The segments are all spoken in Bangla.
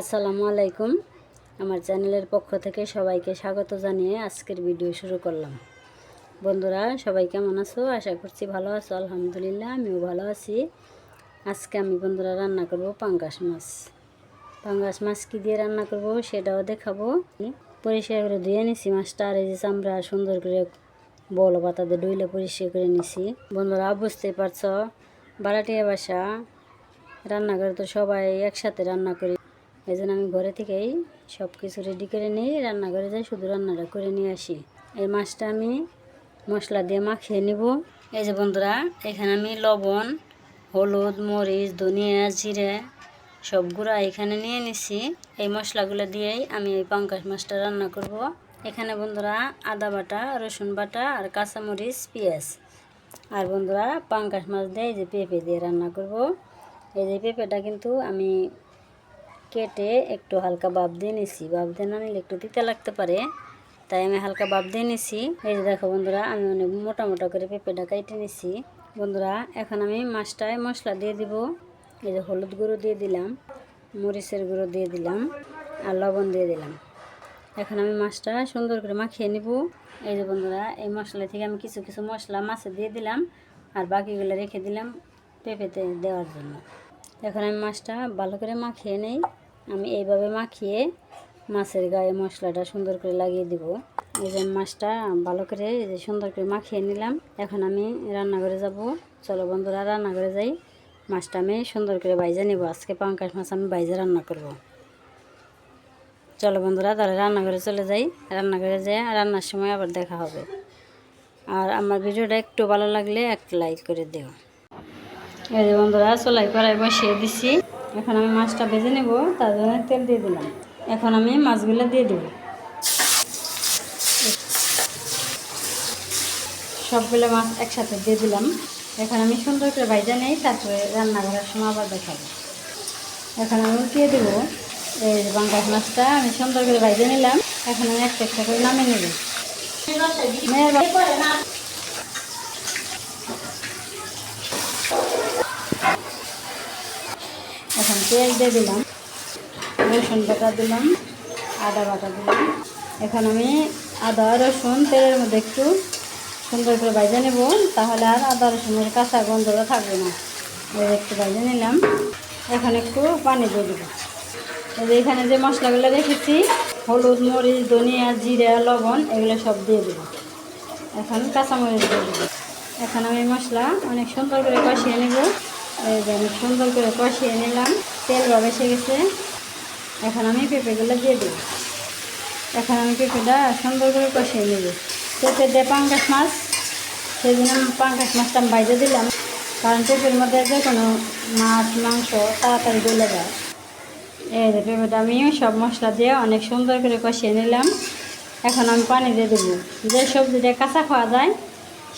আসসালামু আলাইকুম। আমার চ্যানেলের পক্ষ থেকে সবাইকে স্বাগত জানিয়ে আজকের ভিডিও শুরু করলাম। বন্ধুরা, সবাই কেমন আছো? আশা করছি ভালো আছো। আলহামদুলিল্লাহ, আমিও ভালো আছি। আজকে আমি বন্ধুরা রান্না করব পাঙ্গাস মাছ। পাঙ্গাস মাছ কী দিয়ে রান্না করব সেটাও দেখাবো। পরিষ্কার করে ধুয়ে নিছি মাছটা, আর এই যে চামড়া সুন্দর করে বল পাতা দিয়ে ডুইলে পরিষ্কার করে নিছি। বন্ধুরা, বুঝতেই পারছ, বারাটিয়া বাসা। রান্নাঘরে তো সবাই একসাথে রান্না করি। এই জন্য আমি ঘরে থেকেই সব কিছু রেডি করে নিই রান্নাঘরে যাই, শুধু রান্নাটা করে নিয়ে আসি। এই মাছটা আমি মশলা দিয়ে মাখিয়ে নিব। এই যে বন্ধুরা, এখানে আমি লবণ, হলুদ, মরিচ, ধনিয়া, জিরে সব গুঁড়া এখানে নিয়ে নিছি। এই মশলাগুলো দিয়েই আমি এই পাঙ্কাশ মাছটা রান্না করব। এখানে বন্ধুরা আদা বাটা, রসুন বাটা আর কাঁচামরিচ, পেঁয়াজ। আর বন্ধুরা পাঙ্কাশ মাছ দিয়ে এই যে পেঁপে দিয়ে রান্না করব। এই যে পেঁপেটা কিন্তু আমি কেটে একটু হালকা বাপ দিয়ে নিছি। বাপ দিয়ে না নিলে একটু তিতে লাগতে পারে। তাই আমি হালকা বাপ দিয়ে নিছি। এই যে দেখো বন্ধুরা, আমি অনেক মোটা মোটা করে পেঁপেটা কেটে নিছি। বন্ধুরা, এখন আমি মাছটায় মশলা দিয়ে দিব। এই যে হলুদ গুঁড়ো দিয়ে দিলাম, মরিচের গুঁড়ো দিয়ে দিলাম আর লবণ দিয়ে দিলাম। এখন আমি মাছটা সুন্দর করে মাখিয়ে নিব। এই যে বন্ধুরা, এই মশলা থেকে আমি কিছু কিছু মশলা মাছে দিয়ে দিলাম আর বাকিগুলো রেখে দিলাম পেঁপেতে দেওয়ার জন্য। এখন আমি মাছটা ভালো করে মাখিয়ে নেই। আমি এইভাবে মাখিয়ে মাছের গায়ে মশলাটা সুন্দর করে লাগিয়ে দিব। এই যে মাছটা ভালো করে এই যে সুন্দর করে মাখিয়ে নিলাম। এখন আমি রান্নাঘরে যাব। চলো বন্ধুরা, রান্নাঘরে যাই। মাছটা আমি সুন্দর করে বাইজে নেব। আজকে পাঙ্কাশ মাছ আমি বাইজে রান্না করব। চলো বন্ধুরা, তাহলে রান্নাঘরে চলে যাই। রান্নাঘরে যাই রান্নার সময় আবার দেখা হবে। আর আমার ভিডিওটা একটু ভালো লাগলে একটা লাইক করে দিও। এই যে বন্ধুরা চলাই কড়াই বসিয়ে দিছি। এখন আমি মাছটা ভেজে নেব তার জন্য তেল দিয়ে দিলাম। এখন আমি মাছগুলো দিয়ে দেব। সবগুলো মাছ একসাথে দিয়ে দিলাম। এখন আমি সুন্দর করে ভাইজা নেই তারপরে রান্না করার সময় আবার দেখাবো। এখন আমি উঠিয়ে দেবো। এই বাঙ্গাস মাছটা আমি সুন্দর করে ভাইজে নিলাম। এখন আমি একটা একটা করে নামিয়ে নেব। তেল দিয়ে দিলাম, রসুন বাটা দিলাম, আদা বাটা দিলাম। এখন আমি আদা, রসুন তেলের মধ্যে একটু সুন্দর করে ভাজে নেব, তাহলে আর আদা, রসুনের কাঁচা গন্ধটা থাকবে না। একটু ভাজে নিলাম। এখন একটু পানি দিয়ে দেবো। এখানে যে মশলাগুলো রেখেছি, হলুদ, মরিচ, ধনিয়া, জিরা, লবণ, এগুলো সব দিয়ে দেবো। এখন কাঁচামরিচ দিয়ে দেবো। এখন আমি মশলা অনেক সুন্দর করে কষিয়ে নেব। এই যে আমি সুন্দর করে কষিয়ে নিলাম। তেল বেসে গেছে। এখন আমি পেঁপেগুলো দিয়ে দেবো এখন আমি পেঁপেটা সুন্দর করে কষিয়ে নেব। পেঁপে দিয়ে পাঙ্কাশ মাছ, সেই জন্য পাঙ্কাশ মাছটা আমি বাইরে দিলাম। কারণ পেঁপের মধ্যে যে কোনো মাছ, মাংস তাড়াতাড়ি গলে যায়। এই যে পেঁপেটা আমি সব মশলা দিয়ে অনেক সুন্দর করে কষিয়ে নিলাম। এখন আমি পানি দিয়ে দেবো। যে সবজিটা কাঁচা খাওয়া যায়,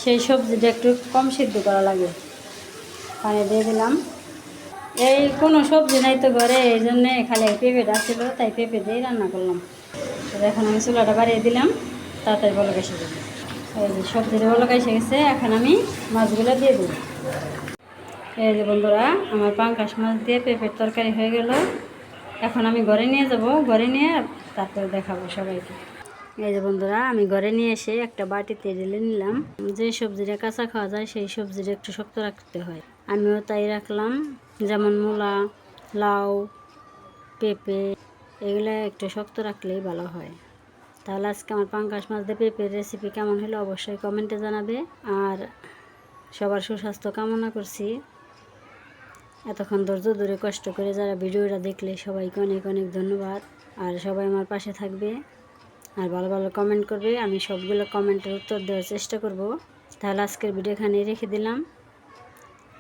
সেই সবজিটা একটু কম সিদ্ধ করা লাগে। পানি দিয়ে দিলাম। এই কোনো সবজি নাই তো ঘরে, এই জন্যে খালি পেঁপেটা ছিল, তাই পেঁপে দিয়েই রান্না করলাম। এখন আমি চুলাটা বাড়িয়ে দিলাম, তাড়াতাড়ি এসে দেবো এই যে সবজিটা বলক এসে গেছে, এখন আমি মাছগুলো দিয়ে দেবো এই যে বন্ধুরা, আমার পাঙ্কাশ মাছ দিয়ে পেঁপের তরকারি হয়ে গেল। এখন আমি ঘরে নিয়ে যাব, ঘরে নিয়ে তারপরে দেখাবো সবাইকে। এই যে বন্ধুরা, আমি ঘরে নিয়ে এসে একটা বাটিতে ঢেলে নিলাম। যে সবজিটা কাঁচা খাওয়া যায়, সেই সবজিটা একটু শক্ত রাখতে হয়। আমিও তাই রাখলাম। যেমন মূলা, লাউ, পেঁপে, এগুলো একটু শক্ত রাখলেই ভালো হয়। তাহলে আজকে আমার পাঙ্কাশ মাছ দিয়ে পেঁপের রেসিপি কেমন হলো অবশ্যই কমেন্টে জানাবে। আর সবার সুস্বাস্থ্য কামনা করছি। এতক্ষণ ধৈর্য ধরে কষ্ট করে যারা ভিডিওটা দেখলে সবাইকে অনেক অনেক ধন্যবাদ। আর সবাই আমার পাশে থাকবে আর ভালো ভালো কমেন্ট করবে। আমি সবগুলো কমেন্টের উত্তর দেওয়ার চেষ্টা করব। তাহলে আজকের ভিডিও এখানেই রেখে দিলাম।